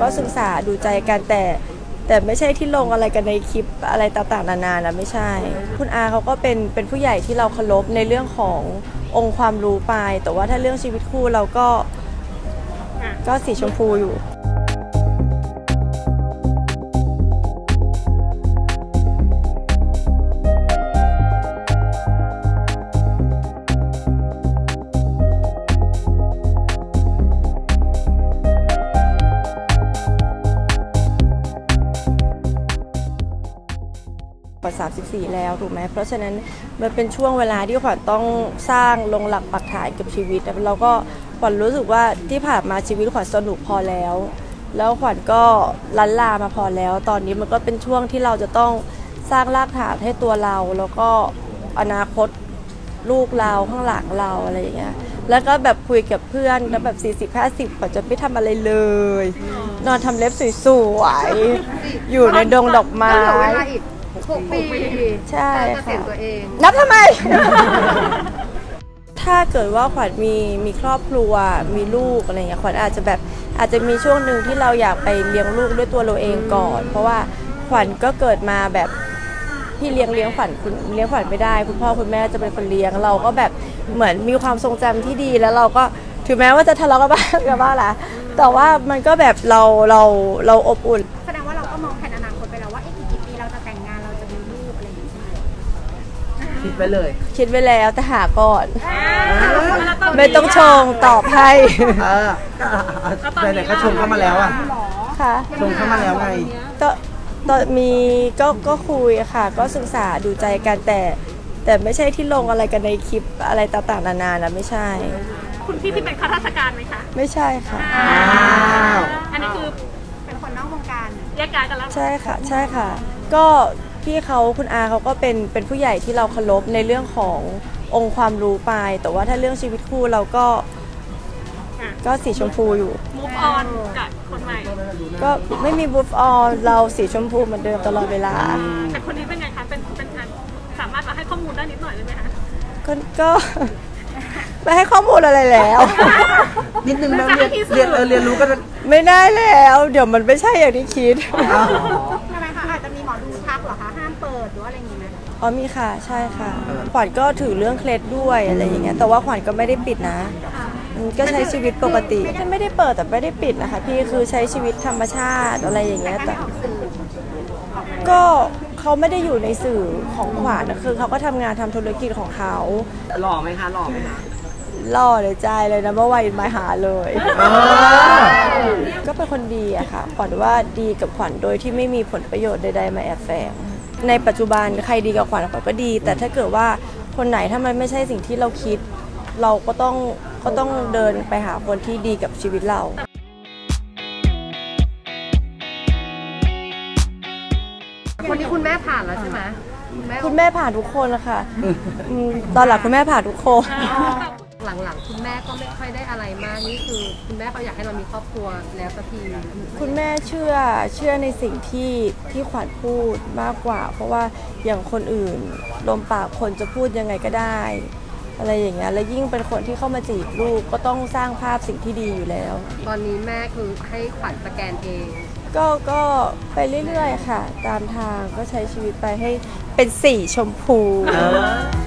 ก็ศึกษาดูใจกันแต่ แต่ไม่ใช่ที่ลงอะไรกันในคลิปอะไรต่างๆ นานานะไม่ใช่ คุณอาเขาก็เป็นเป็นผู้ใหญ่ที่เราเคารพในเรื่องขององค์ความรู้ไป แต่ว่าถ้าเรื่องชีวิตคู่เราก็ก็สีชมพูอยู่ 34 แล้วถูกไหมเพราะฉะนั้นมันเป็นช่วงเวลาที่ขวัญต้องสร้างลงหลักปักฐานกับชีวิตแล้วเราก็ขวัญรู้สึกว่าที่ผ่านมาชีวิตขวัญสนุกพอแล้ว แล้วขวัญก็ลันลามาพอแล้ว ตอนนี้มันก็เป็นช่วงที่เราจะต้องสร้างรากฐานให้ตัวเรา แล้วก็อนาคตลูกเราข้างหลังเราอะไรอย่างเงี้ยแล้วก็แบบคุยกับเพื่อนแล้วแบบ 40 50ขวัญจะไม่ทำอะไรเลย นอนทำเล็บสวยๆ อยู่ในดงดอกไม้ก็เหลือเวลาอีก หกปีใช่การเกษียณค่ะตัวเอง นับทำไม ถ้าเกิดว่าขวัญมีมีครอบครัวมีลูกอะไรเงี้ยขวัญอาจจะแบบอาจจะมีช่วงหนึ่งที่เราอยากไปเลี้ยงลูกด้วยตัวเราเองก่อน เพราะว่าขวัญก็เกิดมาแบบพี่เลี้ยงเลี้ยงขวัญคุณเลี้ยงขวัญไม่ได้ คุณพ่อคุณแม่จะเป็นคนเลี้ยงเราก็แบบเหมือนมีความทรงจำที่ดีแล้วเราก็ถึงแม้ว่าจะทะเลาะกันบ้างกันบ้างแหละแต่ว่ามันก็แบบเราเราเราอบอุ่น คิดไปเลย คิดไว้แล้วแต่หาก่อนแล้วตอนนี้ไม่ต้องชงตอบให้ เออก็ไหนๆก็ชมเข้ามาแล้วอะ ค่ะชมเข้ามาแล้วไงก็ตอนมีก็ก็คุยค่ะ ก็ศึกษาดูใจกันแต่ แต่ไม่ใช่ที่ลงอะไรกันในคลิปอะไรต่างๆนานานะไม่ใช่ คุณพี่ที่เป็นข้าราชการไหมคะไม่ใช่ค่ะ อ้าว อันนี้คือเป็นคนนอกวงการแยกย้ายกันแล้ว ใช่ค่ะ ใช่ค่ะ ก็ พี่เขาคุณอาเขาก็เป็นเป็นผู้ใหญ่ที่เราเคารพในเรื่องขององค์ความรู้ไป แต่ว่าถ้าเรื่องชีวิตคู่เราก็ ก็สีชมพูอยู่ มูฟออนกับคนใหม่ ก็ไม่มีบูฟออนเราสีชมพูเหมือนเดิมตลอดเวลา แต่คนนี้เป็นไงคะ เป็นเป็นการสามารถมาให้ข้อมูลได้นิดหน่อยได้ไหมคะก็ก็ ไม่ให้ข้อมูลอะไรแล้ว นิดนึงนะเรียนเรียนเออเรียนรู้ก็จะไม่ได้แล้ว เดี๋ยวมันไม่ใช่อย่างที่คิดอ้าวใช่ไหมคะอ อย่างนี้ไหมอ๋อมีค่ะใช่ค่ะขวัญก็ถือเรื่องเคล็ดด้วยอะไรอย่างเงี้ยแต่ว่าขวัญก็ไม่ได้ปิดนะอืมก็ใช้ชีวิตปกติไม่ได้เปิดแต่ไม่ได้ปิดนะคะ พี่คือใช้ชีวิตธรรมชาติอะไรอย่างเงี้ยแต่ไม่ออกสื่อก็เขาไม่ได้อยู่ในสื่อของขวัญนะคือเขาก็ทำงานทำธุรกิจของเขาหล่อไหมคะหล่อไหมคะล่อเลยใจเลยนะเมื่อวานมาหาเลยเออก็เป็นคนดีอะค่ะขวัญว่าดีกับขวัญโดยที่ไม่มีผลประโยชน์ใดๆมาแอบแฝง ในปัจจุบันใครดีกับขวัญขวัญก็ดี แต่ถ้าเกิดว่าคนไหนถ้ามันไม่ใช่สิ่งที่เราคิด เราก็ต้องก็ต้องเดินไปหาคนที่ดีกับชีวิตเราคนนี้คุณแม่ผ่านแล้วใช่ไหมคุณแม่คุณแม่ผ่านทุกคนนะคะอืมตอนหลังคุณแม่ผ่านทุกคน หลังๆ คุณแม่ก็ไม่ค่อยได้อะไรมากนี่คือคุณแม่เขาอยากให้เรามีครอบครัวแล้วสักทีคุณแม่เชื่อเชื่อในสิ่งที่ที่ขวัญพูดมากกว่า เพราะว่าอย่างคนอื่นลมปากคนจะพูดยังไงก็ได้ อะไรอย่างเงี้ยแล้วยิ่งเป็นคนที่เข้ามาจีบลูกก็ต้องสร้างภาพสิ่งที่ดีอยู่แล้ว ตอนนี้แม่คือให้ขวัญสแกนเอง ก็ก็ไปเรื่อยๆค่ะ ตามทางก็ใช้ชีวิตไปให้เป็นสีชมพูเออ